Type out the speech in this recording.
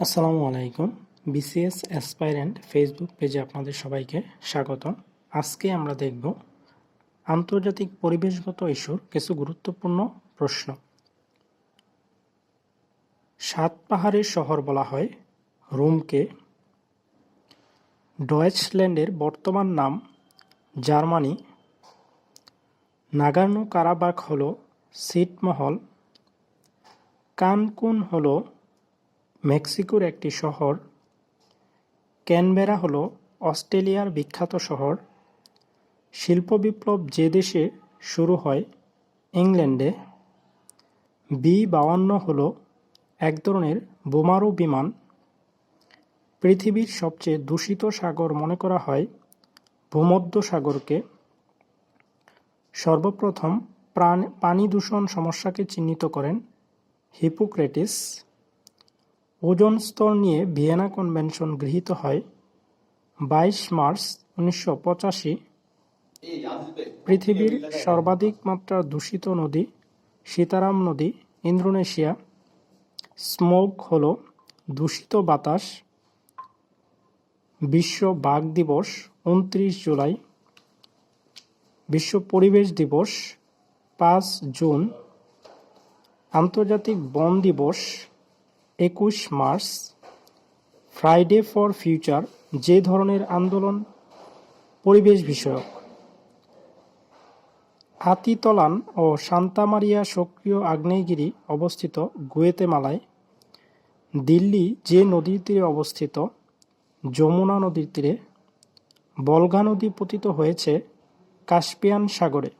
আসসালামু আলাইকুম। BCS aspirant Facebook পেজে আপনাদের সবাইকে স্বাগত আজকে আমরা দেখব আন্তর্জাতিক পরিবেশগত ইস্যুর কিছু গুরুত্বপূর্ণ প্রশ্ন। সাত পাহাড়ের শহর বলা হয় রোমকে। ডয়েচল্যান্ডের বর্তমান নাম জার্মানি। নাগার্নো কারাবাক হল সিটমহল। কানকুন হল মেক্সিকোর একটি শহর। ক্যানবেরা হল অস্ট্রেলিয়ার বিখ্যাত শহর। শিল্প বিপ্লব যে দেশে শুরু হয় ইংল্যান্ডে। বি বাউান্ন হল এক ধরনের বোমারু বিমান। পৃথিবীর সবচেয়ে দূষিত সাগর মনে করা হয় ভূমধ্য সাগরকে। সর্বপ্রথম প্রাণ, পানি দূষণ সমস্যাকে চিহ্নিত করেন হিপোক্রেটিস। ওজোন স্তর নিয়ে ভিয়েনা কনভেনশন গৃহীত হয় বাইশ মার্চ উনিশশো পঁচাশি। পৃথিবীর সর্বাধিক মাত্রা দূষিত নদী সীতারাম নদী, ইন্দোনেশিয়া। স্মোক হল দূষিত বাতাস। বিশ্ব বাঘ দিবস উনত্রিশ জুলাই। বিশ্ব পরিবেশ দিবস পাঁচ জুন। আন্তর্জাতিক বন দিবস একুশ মার্চ ফ্রাইডে ফর ফিউচার যে ধরনের আন্দোলন, পরিবেশ বিষয়ক। আতিতলান ও সান্তা মারিয়া সক্রিয় আগ্নেয়গিরি অবস্থিত গুয়েতেমালায় দিল্লি যে নদীর তীরে অবস্থিত, যমুনা নদীর তীরে বলগা নদী পতিত হয়েছে কাস্পিয়ান সাগরে।